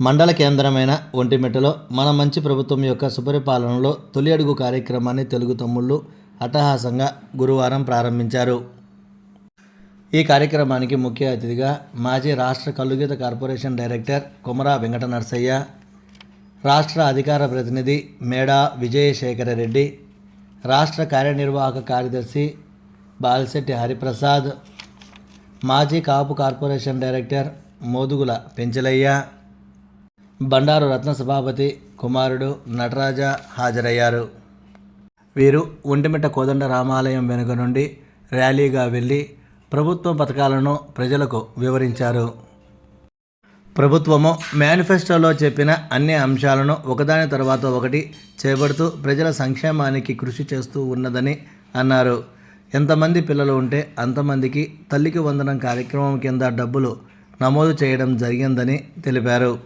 మండల కేంద్రమైన ఒంటిమిట్టలో మన మంచి ప్రభుత్వం యొక్క సుపరిపాలనలో తొలి అడుగు కార్యక్రమాన్ని తెలుగు తమ్ముళ్ళు అట్టహాసంగా గురువారం ప్రారంభించారు. ఈ కార్యక్రమానికి ముఖ్య అతిథిగా మాజీ రాష్ట్ర కల్లుగీత కార్పొరేషన్ డైరెక్టర్ కుమరా వెంకట నరసయ్య రాష్ట్ర అధికార ప్రతినిధి మేడా విజయశేఖర రెడ్డి రాష్ట్ర కార్యనిర్వాహక కార్యదర్శి బాల్శెట్టి హరిప్రసాద్ మాజీ కాపు కార్పొరేషన్ డైరెక్టర్ మోదుగుల పెంచలయ్య బండారు రత్న సభాపతి కుమారుడు నటరాజ హాజరయ్యారు. వీరు ఒంటిమిట్ట కోదండ రామాలయం వెనుక నుండి ర్యాలీగా వెళ్ళి ప్రభుత్వ పథకాలను ప్రజలకు వివరించారు. ప్రభుత్వము మేనిఫెస్టోలో చెప్పిన అన్ని అంశాలను ఒకదాని తర్వాత ఒకటి చేపడుతూ ప్రజల సంక్షేమానికి కృషి చేస్తూ ఉన్నదని అన్నారు. ఎంతమంది పిల్లలు ఉంటే అంతమందికి తల్లికి వందనం కార్యక్రమం కింద డబ్బులు నమోదు చేయడం జరిగిందని తెలిపారు.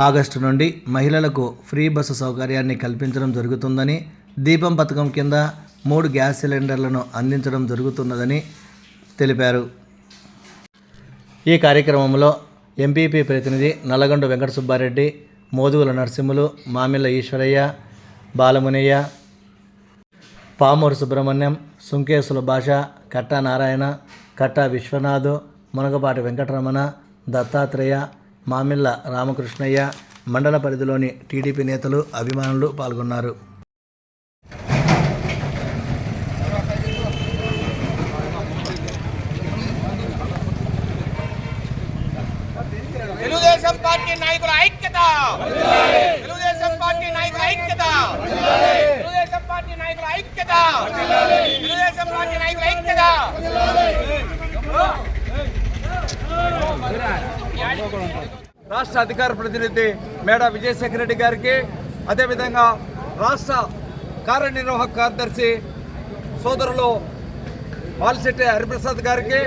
ఆగస్టు నుండి మహిళలకు ఫ్రీ బస్సు సౌకర్యాన్ని కల్పించడం జరుగుతుందని దీపం పథకం కింద మూడు గ్యాస్ సిలిండర్లను అందించడం జరుగుతున్నదని తెలిపారు. ఈ కార్యక్రమంలో ఎంపీపీ ప్రతినిధి నల్లగొండ వెంకట సుబ్బారెడ్డి మోదుగుల నరసింహులు మామిళ్ళ ఈశ్వరయ్య బాలమునయ్య పామూరు సుబ్రహ్మణ్యం సుంకేసుల భాష కట్టా నారాయణ కట్టా విశ్వనాథ్ మునగపాటి వెంకటరమణ దత్తాత్రేయ మామిళ్ళ రామకృష్ణయ్య మండల పరిధిలోని టీడీపీ నేతలు అభిమానులు పాల్గొన్నారు తెలుగుదేశం పార్టీ నాయకుల ఐక్యత. తెలుగుదేశం పార్టీ నాయకుల ఐక్యత. తెలుగుదేశం పార్టీ నాయకుల ఐక్యత. తెలుగుదేశం పార్టీ నాయకుల ఐక్యత. రాష్ట్ర అధికార ప్రతినిధి మేడా విజయశేఖర రెడ్డి గారికి అదేవిధంగా రాష్ట్ర కార్యనిర్వాహక కార్యదర్శి సోదరులు బాలిశెట్టి హరిప్రసాద్ గారికి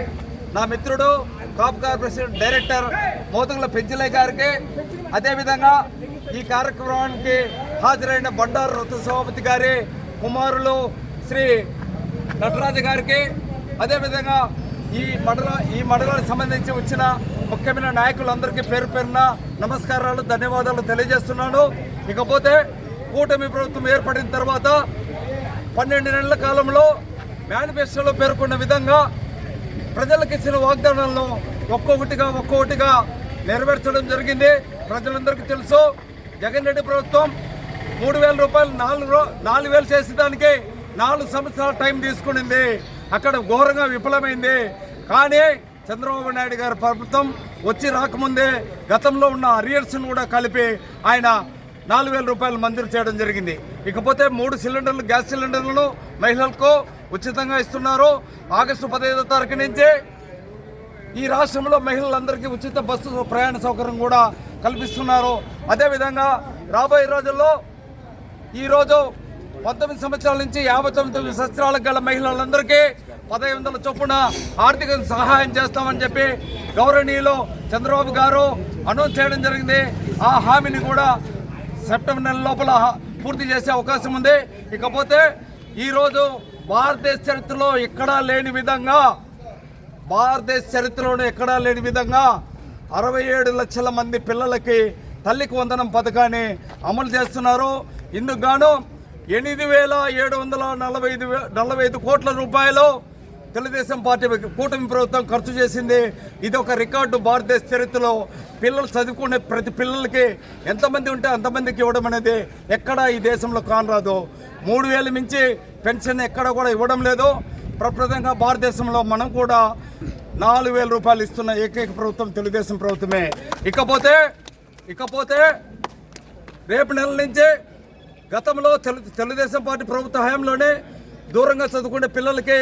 నా మిత్రుడు cap corporation director Mothangula Penchalayya గారికి అదేవిధంగా ఈ కార్యక్రమానికి హాజరైన బండారు రత్న సభాపతి గారి కుమారులు శ్రీ నటరాజు గారికి అదేవిధంగా ఈ మండల ఈ మండలానికి సంబంధించి వచ్చిన ముఖ్యమైన నాయకులందరికీ పేరు పేరున నమస్కారాలు ధన్యవాదాలు తెలియజేస్తున్నాను. ఇకపోతే కూటమి ప్రభుత్వం ఏర్పడిన తర్వాత పన్నెండు నెలల కాలంలో మేనిఫెస్టోలో పేర్కొన్న విధంగా ప్రజలకు ఇచ్చిన వాగ్దానాలను ఒక్కొక్కటిగా ఒక్కొక్కటిగా నెరవేర్చడం జరిగింది. ప్రజలందరికీ తెలుసు జగన్ రెడ్డి ప్రభుత్వం మూడు వేల రూపాయలు నాలుగు నాలుగు వేలు చేసేదానికి నాలుగు సంవత్సరాల టైం తీసుకునింది. అక్కడ ఘోరంగా విఫలమైంది. కానీ చంద్రబాబు నాయుడు గారి ప్రభుత్వం వచ్చి రాకముందే గతంలో ఉన్న అరియర్స్ను కూడా కలిపి ఆయన నాలుగు వేల రూపాయలు మంజూరు చేయడం జరిగింది. ఇకపోతే మూడు సిలిండర్లు గ్యాస్ సిలిండర్లను మహిళలకు ఉచితంగా ఇస్తున్నారు ఆగస్టు పదహైదో తారీఖు నుంచే ఈ రాష్ట్రంలో మహిళలందరికీ ఉచిత బస్సు ప్రయాణ సౌకర్యం కూడా కల్పిస్తున్నారు. అదేవిధంగా రాబోయే రోజుల్లో ఈరోజు పంతొమ్మిది సంవత్సరాల నుంచి యాభై తొమ్మిది సంవత్సరాలకు గల మహిళలందరికీ పదహైదు వందల చొప్పున ఆర్థిక సహాయం చేస్తామని చెప్పి గౌరవనీయులు చంద్రబాబు గారు అనౌన్స్ చేయడం జరిగింది. ఆ హామీని కూడా సెప్టెంబర్ నెల లోపల పూర్తి చేసే అవకాశం ఉంది. ఇకపోతే ఈరోజు భారతదేశ చరిత్రలో ఎక్కడా లేని విధంగా భారతదేశ చరిత్రలోనే ఎక్కడా లేని విధంగా అరవై ఏడు లక్షల మంది పిల్లలకి తల్లికి వందనం పథకాన్ని అమలు చేస్తున్నారు. ఇందుకు గాను ఎనిమిది వేల ఏడు వందల నలభై ఐదు వే- నలభై ఐదు కోట్ల రూపాయలు తెలుగుదేశం పార్టీ కూటమి ప్రభుత్వం ఖర్చు చేసింది. ఇది ఒక రికార్డు భారతదేశ చరిత్రలో. పిల్లలు చదువుకునే ప్రతి పిల్లలకి ఎంతమంది ఉంటే అంతమందికి ఇవ్వడం అనేది ఎక్కడా ఈ దేశంలో కానరాదు. మూడు వేలు మించి పెన్షన్ ఎక్కడ కూడా ఇవ్వడం లేదు. ప్రప్రదంగా భారతదేశంలో మనం కూడా నాలుగు వేల రూపాయలు ఇస్తున్న ఏకైక ప్రభుత్వం తెలుగుదేశం ప్రభుత్వమే. ఇకపోతే ఇకపోతే రేపు నెల నుంచి గతంలో తెలు తెలుగుదేశం పార్టీ ప్రభుత్వ హయాంలోనే దూరంగా చదువుకునే పిల్లలకి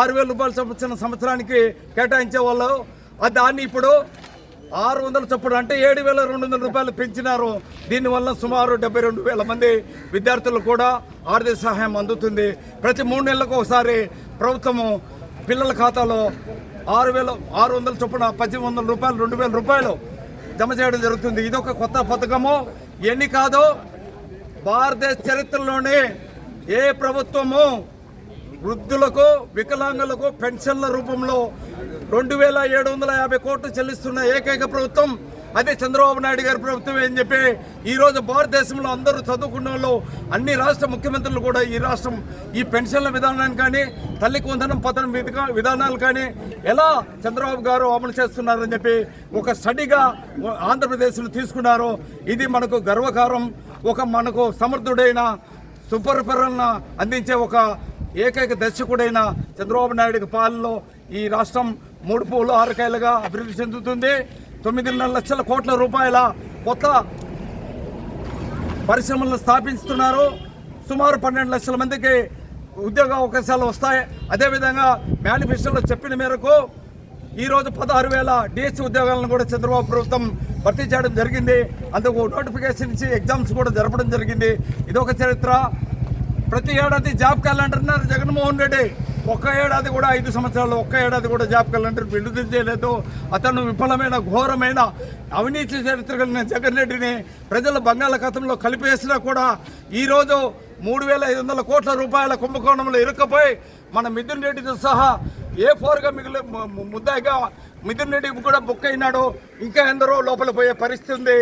ఆరు వేల రూపాయలు సంవత్సరం సంవత్సరానికి కేటాయించే వాళ్ళు. అది దాన్ని ఇప్పుడు ఆరు వందల చొప్పున అంటే ఏడు వేల రెండు వందల రూపాయలు పెంచినారు. దీనివల్ల సుమారు డెబ్బై రెండు వేల మంది విద్యార్థులు కూడా ఆర్థిక సహాయం అందుతుంది. ప్రతి మూడు నెలలకు ఒకసారి ప్రభుత్వము పిల్లల ఖాతాలో ఆరు వేల ఆరు వందల చొప్పున పద్దెనిమిది వందల రూపాయలు రెండు వేల రూపాయలు జమ చేయడం జరుగుతుంది. ఇది ఒక కొత్త పథకము. ఎన్ని కాదో భారతదేశ చరిత్రలోనే ఏ ప్రభుత్వము వృద్ధులకు వికలాంగులకు పెన్షన్ల రూపంలో రెండు వేల ఏడు వందల యాభై కోట్లు చెల్లిస్తున్న ఏకైక ప్రభుత్వం అదే చంద్రబాబు నాయుడు గారి ప్రభుత్వం ఏం చెప్పి? ఈరోజు భారతదేశంలో అందరూ చదువుకున్న వాళ్ళు అన్ని రాష్ట్ర ముఖ్యమంత్రులు కూడా ఈ రాష్ట్రం ఈ పెన్షన్ల విధానాన్ని కానీ తల్లికి వందనం పతనం విధానాలు కానీ ఎలా చంద్రబాబు గారు అమలు చేస్తున్నారని చెప్పి ఒక స్టడీగా ఆంధ్రప్రదేశ్ను తీసుకున్నారు. ఇది మనకు గర్వకారం. ఒక మనకు సమర్థుడైన సుపరిపాలన అందించే ఒక ఏకైక దర్శకుడైన చంద్రబాబు నాయుడు పాలనలో ఈ రాష్ట్రం మూడు పూలు ఆరకాయలుగా అభివృద్ధి చెందుతుంది. తొమ్మిదిన్నర లక్షల కోట్ల రూపాయల కొత్త పరిశ్రమలను స్థాపిస్తున్నారు సుమారు పన్నెండు లక్షల మందికి ఉద్యోగ అవకాశాలు వస్తాయి. అదేవిధంగా మేనిఫెస్టోలో చెప్పిన మేరకు ఈరోజు పదహారు వేల డిఎస్సి ఉద్యోగాలను కూడా చంద్రబాబు ప్రభుత్వం భర్తీ చేయడం జరిగింది. అందుకు నోటిఫికేషన్ ఇచ్చి ఎగ్జామ్స్ కూడా జరపడం జరిగింది. ఇదొక చరిత్ర. ప్రతి ఏడాది జాబ్ క్యాలెండర్ అన్నారు జగన్మోహన్ రెడ్డి ఒక్క ఏడాది కూడా ఐదు సంవత్సరాలు ఒక్క ఏడాది కూడా జాబ్ క్యాలెండర్ విడుదల చేయలేదు అతను విఫలమైన ఘోరమైన అవినీతి చరిత్ర కలిగిన జగన్ రెడ్డిని ప్రజల బంగాళాఖాతంలో కలిపేసినా కూడా ఈరోజు మూడు వేల ఐదు వందల కోట్ల రూపాయల కుంభకోణంలో ఇరుక్కుపోయి మన మిథున్ రెడ్డితో సహా ఏ ఫోర్గా మిగిలి ముద్దాయిగా మిథున్ రెడ్డి కూడా బుక్ అయినాడు. ఇంకా ఎందరో లోపల పోయే పరిస్థితి ఉంది.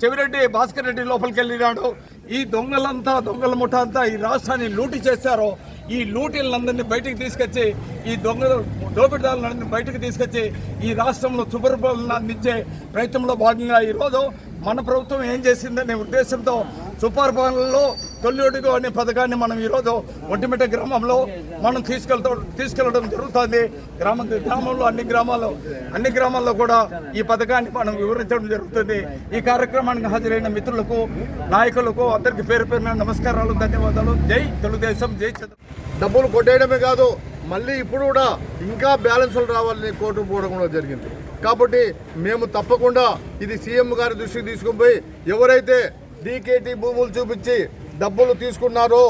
చెవిరెడ్డి భాస్కర్ రెడ్డి లోపలికి వెళ్ళినాడు. ఈ దొంగలంతా దొంగల ముఠ అంతా ఈ రాష్ట్రాన్ని లూటి చేశారో ఈ లూటీలందరినీ బయటికి తీసుకొచ్చి ఈ దొంగలు దోపిడిదారులందరినీ బయటకు తీసుకొచ్చి ఈ రాష్ట్రంలో సుపరిపాలన అందించే ప్రయత్నంలో భాగంగా ఈరోజు మన ప్రభుత్వం ఏం చేసిందనే ఉద్దేశంతో సూపర్ సుపరిపాలనలో తొలిడుగు అనే పథకాన్ని మనం ఈరోజు ఒంటిమిట గ్రామంలో మనం తీసుకెళ్తా తీసుకెళ్ళడం జరుగుతుంది. గ్రామ గ్రామంలో అన్ని గ్రామాల్లో అన్ని గ్రామాల్లో కూడా ఈ పథకాన్ని మనం వివరించడం జరుగుతుంది. ఈ కార్యక్రమానికి హాజరైన మిత్రులకు నాయకులకు అందరికీ పేరు పేరున నమస్కారాలు ధన్యవాదాలు. జై తెలుగుదేశం జై చంద్ర డబ్బులు కొట్టేయడమే కాదు మళ్ళీ ఇప్పుడు కూడా ఇంకా బ్యాలెన్సులు రావాలని కోర్టు పోవడం కూడా జరిగింది. కాబట్టి మేము తప్పకుండా ఇది సీఎం గారి దృష్టికి తీసుకుని పోయి ఎవరైతే డీకేటీ భూములు చూపించి డబ్బులు తీసుకున్నారో.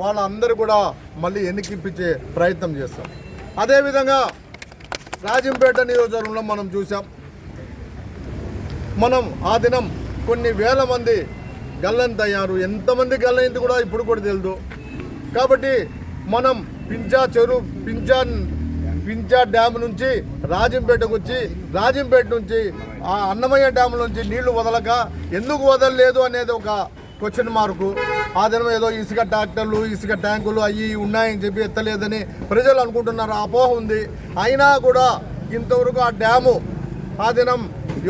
వాళ్ళందరూ కూడా మళ్ళీ ఎన్నికింపించే ప్రయత్నం చేస్తాం. అదేవిధంగా రాజంపేట నియోజకవర్గంలో మనం చూసాం మనం ఆ దినం కొన్ని వేల మంది గల్లంతయ్యారు ఎంతమంది గల్లయింది కూడా ఇప్పుడు కూడా తెలియదు కాబట్టి మనం పింజా చెరువు పింజా పింజా డ్యామ్ నుంచి రాజంపేటకు వచ్చి రాజంపేట నుంచి ఆ అన్నమయ్య డ్యామ్ నుంచి నీళ్ళు వదలక ఎందుకు వదలలేదు అనేది ఒక క్వశ్చన్ మార్కు ఆ ఏదో ఇసుక ట్రాక్టర్లు ఇసుక ట్యాంకులు అవి ఉన్నాయని చెప్పి ఎత్తలేదని ప్రజలు అనుకుంటున్నారు. అపోహ ఉంది. అయినా కూడా ఇంతవరకు ఆ డ్యాము ఆ దినం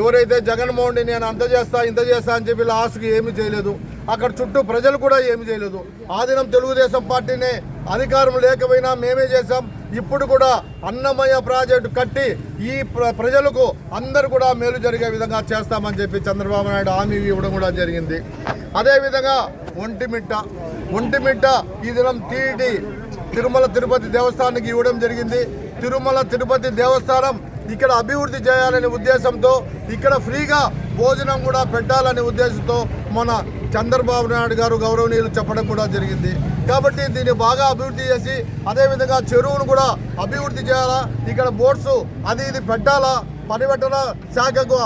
ఎవరైతే జగన్మోహన్ రెడ్డి నేను అంత చేస్తా ఇంత చేస్తా అని చెప్పి లాస్ట్కి ఏమీ చేయలేదు. అక్కడ చుట్టూ ప్రజలు కూడా ఏమీ చేయలేదు. ఆ దినం తెలుగుదేశం పార్టీనే అధికారం లేకపోయినా మేమే చేశాం. ఇప్పుడు కూడా అన్నమయ్య ప్రాజెక్టు కట్టి ఈ ప్ర ప్రజలకు అందరు కూడా మేలు జరిగే విధంగా చేస్తామని చెప్పి చంద్రబాబు నాయుడు హామీ ఇవ్వడం కూడా జరిగింది. అదేవిధంగా ఒంటిమిట్ట ఒంటిమిట్ట ఈ దినం టీటీ తిరుమల తిరుపతి దేవస్థానానికి ఇవ్వడం జరిగింది. తిరుమల తిరుపతి దేవస్థానం ఇక్కడ అభివృద్ధి చేయాలనే ఉద్దేశంతో ఇక్కడ ఫ్రీగా భోజనం కూడా పెట్టాలనే ఉద్దేశంతో మన చంద్రబాబు నాయుడు గారు గౌరవనీయులు చెప్పడం కూడా జరిగింది. కాబట్టి దీన్ని బాగా అభివృద్ధి చేసి అదేవిధంగా చెరువును కూడా అభివృద్ధి చేయాలా? ఇక్కడ బోట్స్ అది ఇది పెట్టాలా? పరివట్టన శాఖకు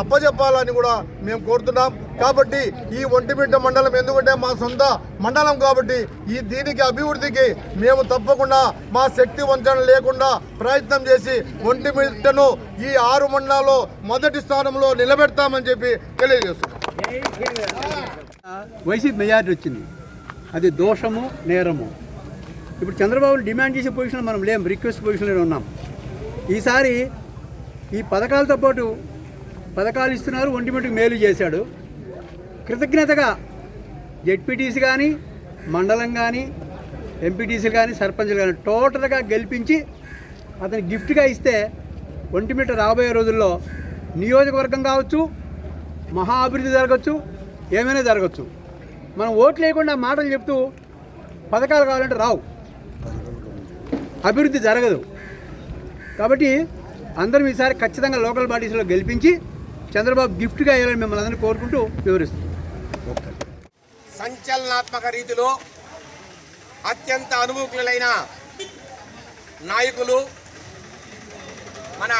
అప్పజెప్పాలని కూడా మేము కోరుతున్నాం. కాబట్టి ఈ ఒంటిమిట్ట మండలం ఎందుకంటే మా సొంత మండలం కాబట్టి ఈ దీనికి అభివృద్ధికి మేము తప్పకుండా మా శక్తి వంచన లేకుండా ప్రయత్నం చేసి ఒంటిమిట్టను ఈ ఆరు మండలాల్లో మొదటి స్థానంలో నిలబెడతామని చెప్పి తెలియజేస్తున్నాం. వైసీపీ మెజారిటీ వచ్చింది. అది దోషము నేరము. ఇప్పుడు చంద్రబాబు డిమాండ్ చేసే పొజిషన్లో మనం లేం రిక్వెస్ట్ పొజిషన్లో ఉన్నాం. ఈసారి ఈ పథకాలతో పాటు పథకాలు ఇస్తున్నారు ఒంటిమిటికి మేలు చేశాడు. కృతజ్ఞతగా జెడ్పీటీసీ కానీ మండలం కానీ ఎంపీటీసీలు కానీ సర్పంచ్లు కానీ టోటల్గా గెలిపించి అతని గిఫ్ట్గా ఇస్తే ఒంటిమిట రాబోయే రోజుల్లో నియోజకవర్గం కావచ్చు మహా అభివృద్ధి జరగచ్చు ఏమైనా జరగచ్చు మనం ఓట్లు లేకుండా మాటలు చెప్తూ పథకాలు కావాలంటే రావు. అభివృద్ధి జరగదు. కాబట్టి అందరం ఈసారి ఖచ్చితంగా లోకల్ పార్టీస్లో గెలిపించి చంద్రబాబు గిఫ్ట్గా వేయాలని మిమ్మల్ని అందరినీ కోరుకుంటూ వివరిస్తాం సంచలనాత్మక రీతిలో అత్యంత అనుభవజ్ఞులైన నాయకులు మన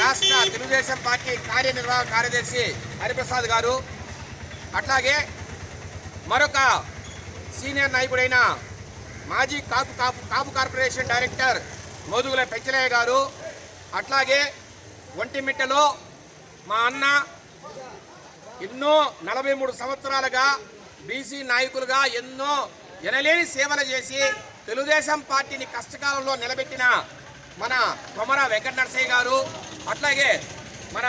రాష్ట్ర తెలుగుదేశం పార్టీ కార్యనిర్వాహక కార్యదర్శి హరిప్రసాద్ గారు అట్లాగే మరొక సీనియర్ నాయకుడైన మాజీ కాపు కాపు కాపు కార్పొరేషన్ డైరెక్టర్ మోదుగుల పెంచలయ్య గారు అట్లాగే ఒంటిమిట్టలో మా అన్న ఎన్నో నలభై మూడు సంవత్సరాలుగా బీసీ నాయకులుగా ఎన్నో ఎనలేని సేవలు చేసి తెలుగుదేశం పార్టీని కష్టకాలంలో నిలబెట్టిన మన కొమర వెంకట నరసయ్య గారు అట్లాగే మన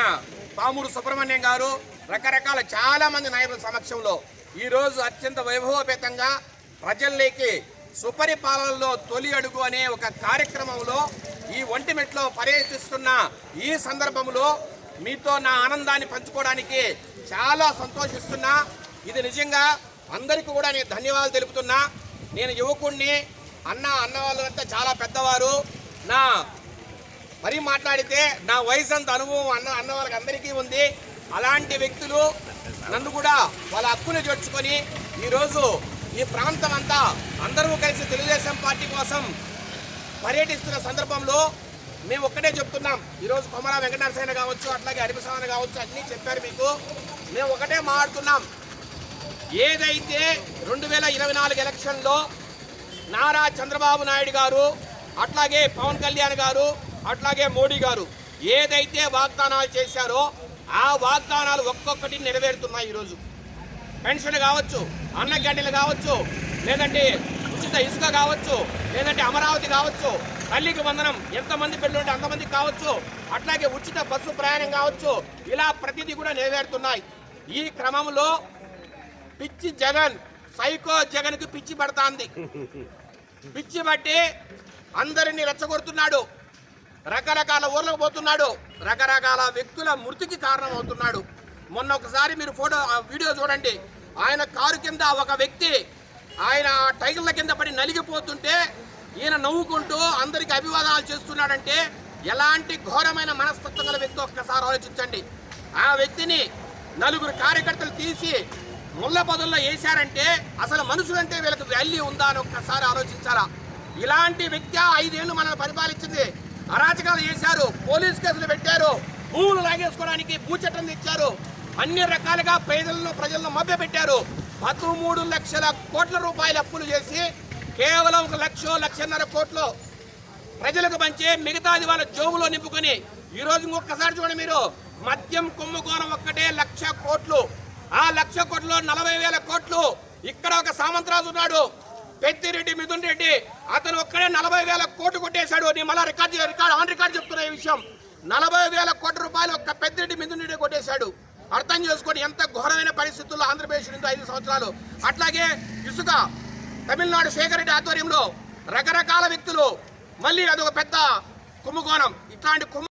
పాముడు సుబ్రహ్మణ్యం గారు రకరకాల చాలా మంది నాయకుల సమక్షంలో ఈరోజు అత్యంత వైభవపేతంగా ప్రజల్లోకి సుపరిపాలనలో తొలి అడుగు అనే ఒక కార్యక్రమంలో ఈ ఒంటిమెట్లో పర్యటిస్తున్న ఈ సందర్భంలో మీతో నా ఆనందాన్ని పంచుకోవడానికి చాలా సంతోషిస్తున్నా. ఇది నిజంగా అందరికీ కూడా నేను ధన్యవాదాలు తెలుపుతున్నా. నేను యువకుణ్ణి అన్న అన్న వాళ్ళంతా చాలా పెద్దవారు. నా మరీ మాట్లాడితే నా వయసు అంత అనుభవం అన్న అన్న వాళ్ళకి అందరికీ ఉంది. అలాంటి వ్యక్తులు నన్ను కూడా వాళ్ళ హక్కును చేర్చుకొని ఈరోజు ఈ ప్రాంతం అంతా అందరూ కలిసి తెలుగుదేశం పార్టీ కోసం పర్యటిస్తున్న సందర్భంలో మేము ఒక్కటే చెప్తున్నాం. ఈరోజు కొమరా వెంకటనరసైన కావచ్చు అట్లాగే హరిప్రసాద్ కావచ్చు అన్నీ చెప్పారు మీకు. మేము ఒకటే మాట్లాడుతున్నాం. ఏదైతే రెండు వేల ఇరవై నాలుగు ఎలక్షన్లో నారా చంద్రబాబు నాయుడు గారు అట్లాగే పవన్ కళ్యాణ్ గారు అట్లాగే మోడీ గారు ఏదైతే వాగ్దానాలు చేశారో ఆ వాగ్దానాలు ఒక్కొక్కటి నెరవేరుతున్నాయి ఈరోజు. పెన్షన్ కావచ్చు అన్న గడ్డలు కావచ్చు లేదంటే ఉచిత ఇసుక కావచ్చు లేదంటే అమరావతి కావచ్చు తల్లికి వందనం ఎంతమంది పెళ్ళి ఉంటే కావచ్చు అట్లాగే ఉచిత బస్సు ప్రయాణం కావచ్చు ఇలా ప్రతిదీ కూడా నెరవేరుతున్నాయి. ఈ క్రమంలో పిచ్చి జగన్ సైకో జగన్కి పిచ్చి పడతాంది. పిచ్చి బట్టి అందరినీ రెచ్చగొడుతున్నాడు. రకరకాల ఊర్లకు పోతున్నాడు. రకరకాల వ్యక్తుల మృతికి కారణమవుతున్నాడు. మొన్న ఒకసారి మీరు ఫోటో వీడియో చూడండి. ఆయన కారు కింద ఒక వ్యక్తి ఆయన టైగర్ల కింద పడి నలిగిపోతుంటే ఈయన నవ్వుకుంటూ అందరికి అభివాదాలు చేస్తున్నాడంటే ఎలాంటి ఘోరమైన మనస్తత్వం గల వ్యక్తి ఒక్కసారి ఆలోచించండి. ఆ వ్యక్తిని నలుగురు కార్యకర్తలు తీసి ముళ్ళ పదుల్లో వేశారంటే అసలు మనుషులంటే వీళ్ళకి వాల్యూ ఉందా అని ఒక్కసారి ఆలోచించాలా? ఇలాంటి వ్యక్తి ఐదేళ్ళు మనల్ని పరిపాలించింది అరాచకాలు చేశారు పోలీస్ కేసులు పెట్టారు భూములు లాగేసుకోవడానికి భూచట్టం తెచ్చారు అన్ని రకాలుగా పేదలను ప్రజలను మభ్య పెట్టారు పదమూడు లక్షల కోట్ల రూపాయల అప్పులు చేసి కేవలం ఒక లక్ష లక్షన్నర కోట్లు ప్రజలకు పంచి మిగతాది వాళ్ళ జోబులో నింపుకొని ఈరోజు ఇంకొకసారి చూడండి మీరు మద్యం కుంభకోణం ఒక్కటే లక్ష కోట్లు. ఆ లక్ష కోట్లో నలభై వేల కోట్లు. ఇక్కడ ఒక సామంతరాజు ఉన్నాడు పెద్దిరెడ్డి మిథున్ రెడ్డి అతను ఒక్కడే నలభై వేల కోట్లు కొట్టేశాడు. నేను మళ్ళీ రికార్డ్ రికార్డు ఆన్ రికార్డ్ చెప్తున్నా ఈ విషయం. నలభై వేల కోట్ల రూపాయలు ఒక్క పెద్దిరెడ్డి మిథున్ రెడ్డి కొట్టేశాడు. అర్థం చేసుకొని ఎంత ఘోరమైన పరిస్థితుల్లో ఆంధ్రప్రదేశ్ ఉందో ఐదు సంవత్సరాలు. అట్లాగే ఇసుక తమిళనాడు శేఖర్ రెడ్డి ఆధ్వర్యంలో రకరకాల వ్యక్తులు మళ్ళీ అదొక పెద్ద కుంభకోణం. ఇట్లాంటి కుంభ